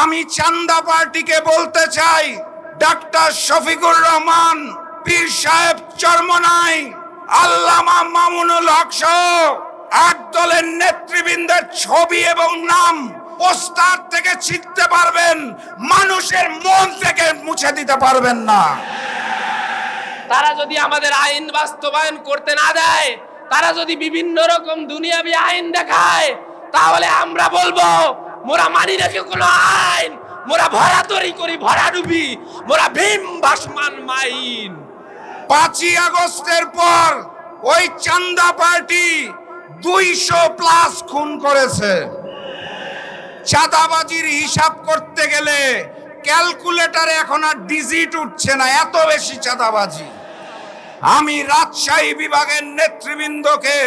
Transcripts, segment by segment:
আমি চান্দা পার্টিকে বলতে চাই, ডাক্তার শফিকুর রহমান, পীর সাহেব চরমনাই, আল্লামা মামুনুল হক সহ দলের নেতৃবৃন্দের ছবি এবং নাম পোস্টার থেকে ছিটতে পারবেন, মানুষের মন থেকে মুছে দিতে পারবেন না। তারা যদি আমাদের আইন বাস্তবায়ন করতে না দেয়, তারা যদি বিভিন্ন রকম দুনিয়াবি আইন দেখায়, তাহলে আমরা বলব মোরা মানি নাকি কোনো আইন। মোরা ভরা তরি করি, ভরা ডুবি। মোরা ভীম ভাসমান মাইন। পাঁচই আগস্টের পর ওই চান্দা পার্টি দুইশো প্লাস খুন করেছে। চাঁদাবাজির হিসাব করতে গেলে ক্যালকুলেটরে এখন আর ডিজিট উঠছে না, এত বেশি চাঁদাবাজি। আমি রাজশাহী বিভাগের নেতৃবৃন্দকে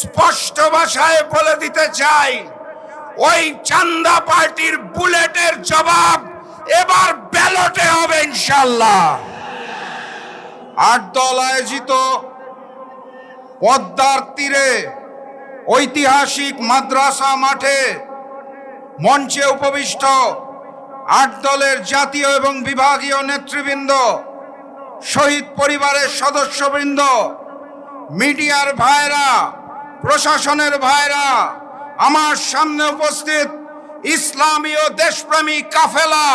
স্পষ্ট ভাষায় বলে দিতে চাই ওই চান্দা পার্টির বুলেটের জবাব এবার ব্যালটে হবে ইনশাল্লাহ আট দল আয়োজিত পদ্মার তীরে ঐতিহাসিক মাদ্রাসা মাঠে মঞ্চে উপবিষ্ট আট দলের জাতীয় এবং বিভাগীয় নেতৃবৃন্দ, শহীদ পরিবারের সদস্যবৃন্দ, মিডিয়ার ভাইরা প্রশাসনের ভাইরা আমার সামনে উপস্থিত ইসলামী ও দেশপ্রেমী কাফেলা,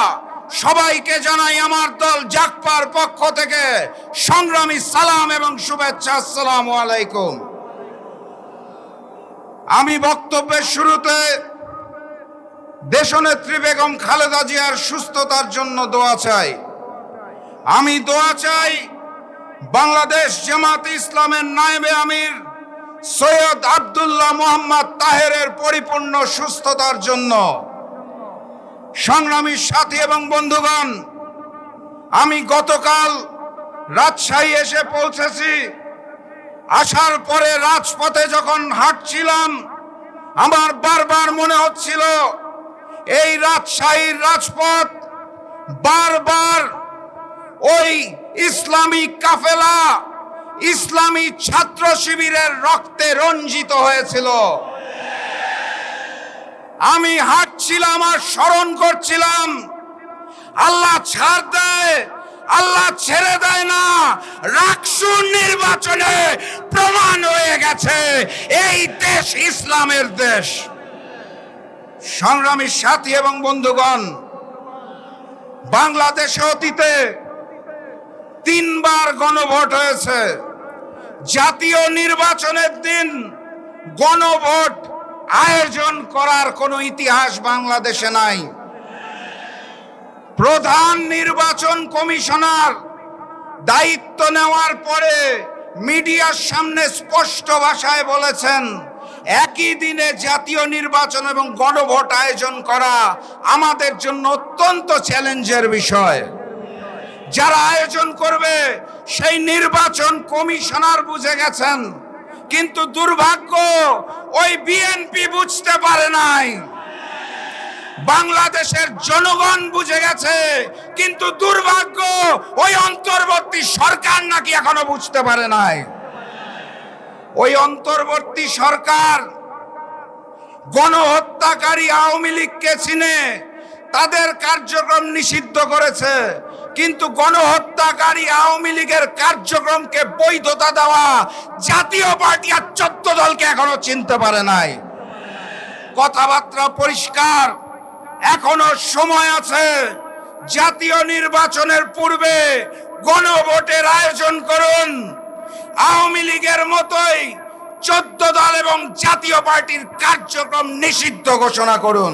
সবাইকে জানাই আমার দল জাকপার পক্ষ থেকে সংগ্রামী সালাম এবং শুভেচ্ছা, আসসালামু আলাইকুম। আমি বক্তব্যের শুরুতে দেশনেত্রী বেগম খালেদা জিয়ার সুস্থতার জন্য দোয়া চাই। আমি দোয়া চাই বাংলাদেশ জামাত ইসলামের নায়েবে আমির সৈয়দ আব্দুল্লাহ মোহাম্মদ তাহেরের পরিপূর্ণ সুস্থতার জন্য। সংগ্রামী সাথী এবং বন্ধুগণ, আমি গতকাল রাজশাহী এসে পৌঁছেছি। আসার পরে রাজপথে যখন হাঁটছিলাম, আমার বারবার মনে হচ্ছিল, এই রাজশাহীর রাজপথ বারবার ওই ইসলামী কাফেলা ইসলামী ছাত্র শিবিরের রক্তে রঞ্জিত হয়েছিল। আমি হাঁটছিলাম আর স্মরণ করছিলাম, আল্লাহ ছাড় দেয়, আল্লাহ ছেড়ে দেয় না রাকসুর নির্বাচনে প্রমাণ হয়ে গেছে, এই দেশ ইসলামের দেশ। সংগ্রামী সাথী এবং বন্ধুগণ, বাংলাদেশে অতীতে তিনবার গণভোট হয়েছে। জাতীয় নির্বাচনের দিন গণভোট আয়োজন করার কোনো ইতিহাস বাংলাদেশে নাই। প্রধান নির্বাচন কমিশনার দায়িত্ব নেওয়ার পরে মিডিয়ার সামনে স্পষ্ট ভাষায় বলেছেন, একই দিনে জাতীয় নির্বাচন এবং গণভোট আয়োজন করা আমাদের জন্য অত্যন্ত চ্যালেঞ্জের বিষয়। যারা আয়োজন করবে সেই নির্বাচন কমিশনার বুঝে গেছেন। কিন্তু দুর্ভাগ্য, ওই বিএনপি বুঝতে পারে নাই। বাংলাদেশের জনগণ বুঝে গেছে, কিন্তু দুর্ভাগ্য, ওই অন্তর্বর্তী সরকার নাকি এখনও বুঝতে পারে নাই। ওই অন্তর্বর্তী সরকার গণহত্যাকারী আওয়ামী লীগকে চিনে তাদের কার্যক্রম নিষিদ্ধ করেছে। কিন্তু গণহত্যাকারী আওয়ামী লীগের কার্যক্রমকে বৈধতা দেওয়া জাতীয় পার্টি আর চোদ্দ দলকে এখনও চিনতে পারে নাই। কথাবার্তা পরিষ্কার। এখনও সময় আছে। জাতীয় নির্বাচনের পূর্বে গণভোটের আয়োজন করুন। আওয়ামী লীগের মতোই চোদ্দ দল এবং জাতীয় পার্টির কার্যক্রম নিষিদ্ধ ঘোষণা করুন।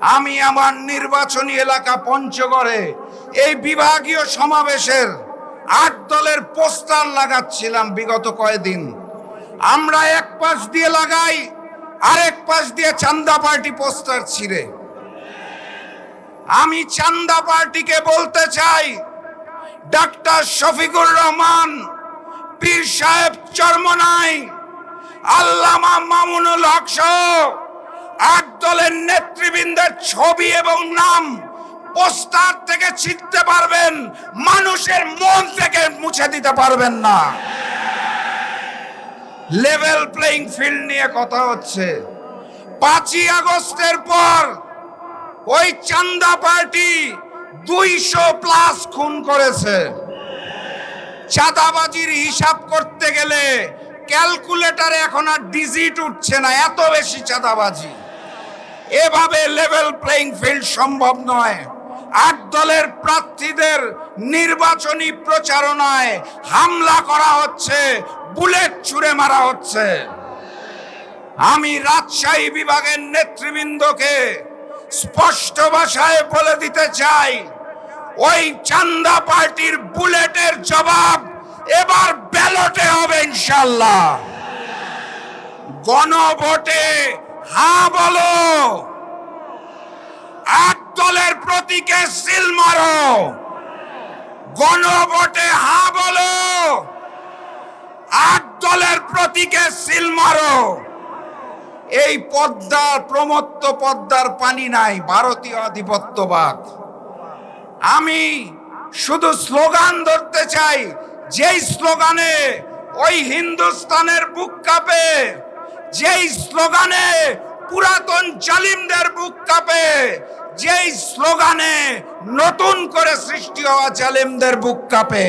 আমি আমার নির্বাচনী এলাকা পঞ্চগড়ে এই বিভাগীয় সমাবেশের আট দলের পোস্টার লাগাচ্ছিলাম বিগত কয়েকদিন। আমরা এক পাশ দিয়ে লাগাই, আরেক পাশ দিয়ে চান্দা পার্টি পোস্টার ছিঁড়ে। আমি চান্দা পার্টিকে বলতে চাই, ডাক্তার শফিকুর রহমান, পীর সাহেব চরমনাই, আল্লামা মামুনুল হক আট দলের নেতৃবৃন্দের ছবি এবং নাম পোস্টার থেকে ছিটতে পারবেন, মানুষের মন থেকে মুছে দিতে পারবেন না। লেভেল প্লেইং ফিল্ড নিয়ে কথা হচ্ছে। পাঁচই আগস্টের পর ওই চান্দা পার্টি দুইশো প্লাস খুন করেছে। চাঁদাবাজির হিসাব করতে গেলে ক্যালকুলেটারে এখন আর ডিজিট উঠছে না, এত বেশি চাঁদাবাজি। এভাবে লেভেল প্লেইং ফিল্ড সম্ভব নয়। আট দলের প্রার্থীদের নির্বাচনী প্রচারণায় হামলা করা হচ্ছে, বুলেট ছুড়ে মারা হচ্ছে। আমি রাজশাহী বিভাগের নেতৃবৃন্দকে স্পষ্ট ভাষায় বলে দিতে চাই, ওই চান্দা পার্টির বুলেটের জবাব এবার ব্যালটে হবে ইনশাল্লাহ গণভোটে হা বলো। আট দলের প্রতীকে সিল মারো। গণভোটে হা বলো। আট দলের প্রতীকে সিল মারো। এই পদ্মার প্রমত্ত পদ্মার পানি নাই, ভারতীয় আধিপত্যবাদ। আমি শুধু স্লোগান ধরতে চাই, যেই স্লোগানে ওই হিন্দুস্তানের বুক কাঁপে যেই স্লোগানে পুরাতন জালিমদের বুক কাঁপে, যেই স্লোগানে নতুন করে সৃষ্টি হওয়া জালিমদের বুক কাঁপে,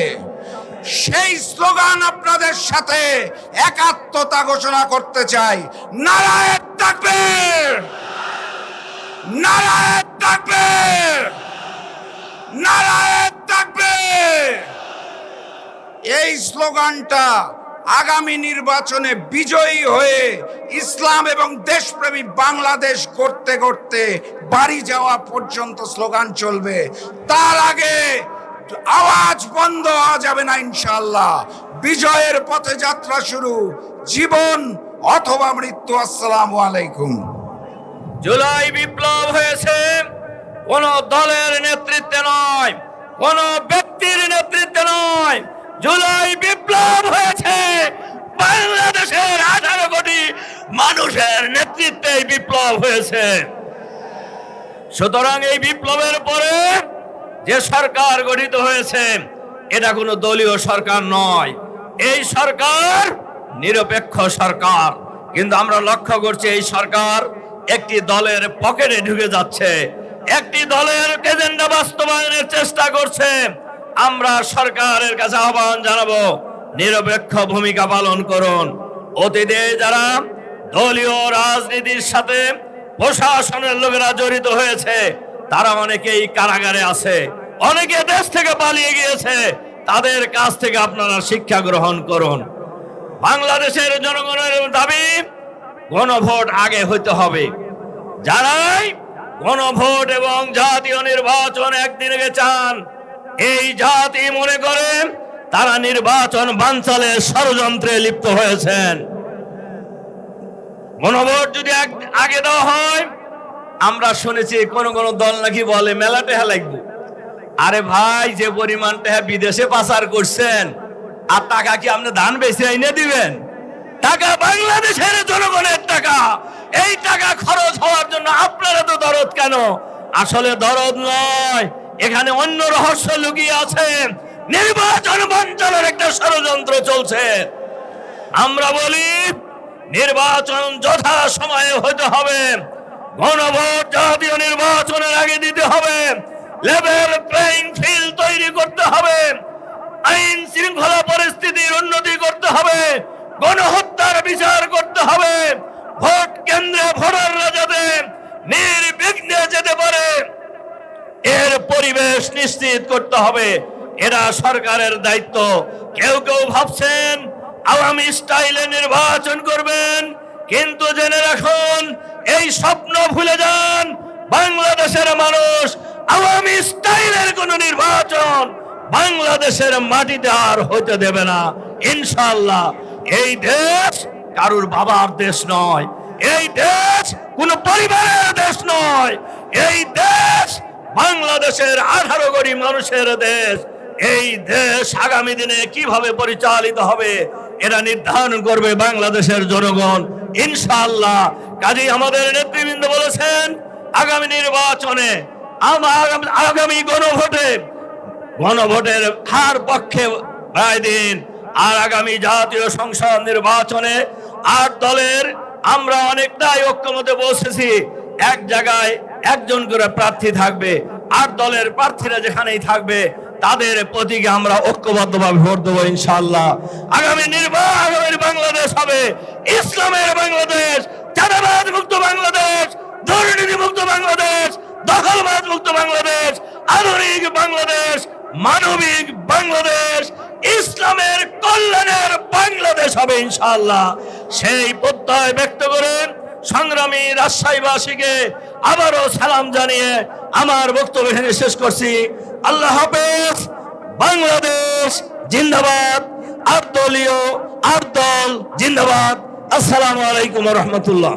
সেই স্লোগান আপনাদের সাথে একাত্মতা ঘোষণা করতে চাই। নারায়ণ থাকবে নারায়ণ থাকবে নারায়ণ থাকবে এই স্লোগানটা আগামী নির্বাচনে বিজয়ী হয়ে ইসলাম এবং দেশপ্রেমী বাংলাদেশ করতে করতে বাড়ি যাওয়া পর্যন্ত স্লোগান চলবে। তার আগে আওয়াজ বন্ধ হওয়া যাবে না ইনশাল্লাহ বিজয়ের পথে যাত্রা শুরু। জীবন অথবা মৃত্যু, আসসালাম আলাইকুম। জুলাই বিপ্লব হয়েছে। কোন দলের নেতৃত্বে নয়, কোন ব্যক্তির নেতৃত্বে নয়। জুলাই বিপ্লব হয়েছে। বাংলাদেশের আঠারো কোটি মানুষের নেতৃত্বে বিপ্লব হয়েছে। সুতরাং এই বিপ্লবের পরে যে সরকার গঠিত হয়েছে, এটা কোনো দলীয় সরকার নয়। এই সরকার নিরপেক্ষ সরকার। কিন্তু আমরা লক্ষ্য করছি এই সরকার একটি দলের পকেটে ঢুকে যাচ্ছে। একটি দলের এজেন্ডা বাস্তবায়নের চেষ্টা করছে। আমরা সরকারের কাছে আহ্বান জানাব, নিরপেক্ষ ভূমিকা পালন করুন। অতীতে যারা দলীয় রাজনীতির সাথে প্রশাসনের লোকেরা জড়িত হয়েছে, তারা অনেকেই কারাগারে আছে। অনেকে দেশ থেকে পালিয়ে গিয়েছে, তাদের কাছ থেকে আপনারা শিক্ষা গ্রহণ করুন। বাংলাদেশের জনগণের দাবি, গণভোট আগে হইতে হবে। যারাই গণভোট এবং জাতীয় নির্বাচন একদিনে চান এই জাতি মনে করে তারা নির্বাচন বানচালের ষড়যন্ত্রে লিপ্ত হয়েছেন। গণভোট যদি আগ- দেওয়া হয়, আমরা শুনেছি কোন কোন দল নাকি বলে মেলা টেহা লাগবে। আরে ভাই, যে পরিমাণ টেহা বিদেশে পাচার করছেন, আর টাকা কি আপনি ধান বেশি এনে দিবেন? টাকা বাংলাদেশের জনগণের টাকা। এই টাকা খরচ হওয়ার জন্য আপনারা তো দরদ কেন? আসলে দরদ নয় এখানে অন্য রহস্য লুকিয়ে আছে। নির্বাচন বঞ্চনের একটা ষড়যন্ত্র চলছে। আমরা বলি, নির্বাচন যথা সময়ে হতে হবে। গণভোট জাতীয় নির্বাচনের আগে দিতে হবে। লেভেল প্লেইং ফিল্ড তৈরি করতে হবে। আইন শৃঙ্খলা পরিস্থিতির উন্নতি করতে হবে। গণহত্যার বিচার করতে হবে। ভোট কেন্দ্রে ভোটাররা যাতে নির্বিঘ্নে যেতে পারে। এর পরিবেশ নিশ্চিত করতে হবে। এরা সরকারের দায়িত্ব। কেউ কেউ ভাবছেন, আওয়ামী স্টাইলে নির্বাচন করবেন। কিন্তু জেনে রাখুন, এই স্বপ্ন ভুলে যান। বাংলাদেশের মানুষ আওয়ামী স্টাইলের কোন নির্বাচন বাংলাদেশের মাটিতে আর হতে দেবে না। ইনশাল্লাহ এই দেশ কারুর বাবার দেশ নয়। এই দেশ কোন পরিবারের দেশ নয়। এই দেশ বাংলাদেশের আঠারো কোটি মানুষের দেশ। এই দেশ আগামী দিনে কীভাবে পরিচালিত হবে, এটা নির্ধারণ করবে বাংলাদেশের জনগণ। ইনশাআল্লাহ। কাজেই আমাদের নেতৃবৃন্দ বলেছেন, আগামী নির্বাচনে আগামী গণভোটে, গণভোটের হার পক্ষে রায় দিন। আর আগামী জাতীয় সংসদ নির্বাচনে আট দলের, আমরা অনেকটাই ঐক্যমতে বসেছি। এক জায়গায় একজন করে প্রার্থী থাকবে, আর দলের প্রার্থীরা যেখানেই থাকবে, তাদের প্রতীকে আমরা ঐক্যবদ্ধভাবে ভোট দেবো ইনশাল্লাহ আগামী নির্বাচন আগামী বাংলাদেশ হবে। ইসলামের বাংলাদেশ চাঁদাবাদ মুক্ত বাংলাদেশ, দুর্নীতি মুক্ত বাংলাদেশ দখলবাদ মুক্ত বাংলাদেশ, আধুনিক বাংলাদেশ, মানবিক বাংলাদেশ, ইসলামের কল্যাণের বাংলাদেশ হবে ইনশাল্লাহ সেই প্রত্যয় ব্যক্ত করেন। সংগ্রামী রাজশাহীবাসীকে আবারও সালাম জানিয়ে আমার বক্তব্য এখানে শেষ করছি। আল্লাহ হাফেজ, বাংলাদেশ জিন্দাবাদ, আর দলীয়, আর দল জিন্দাবাদ। আসসালামু আলাইকুম রহমতুল্লাহ।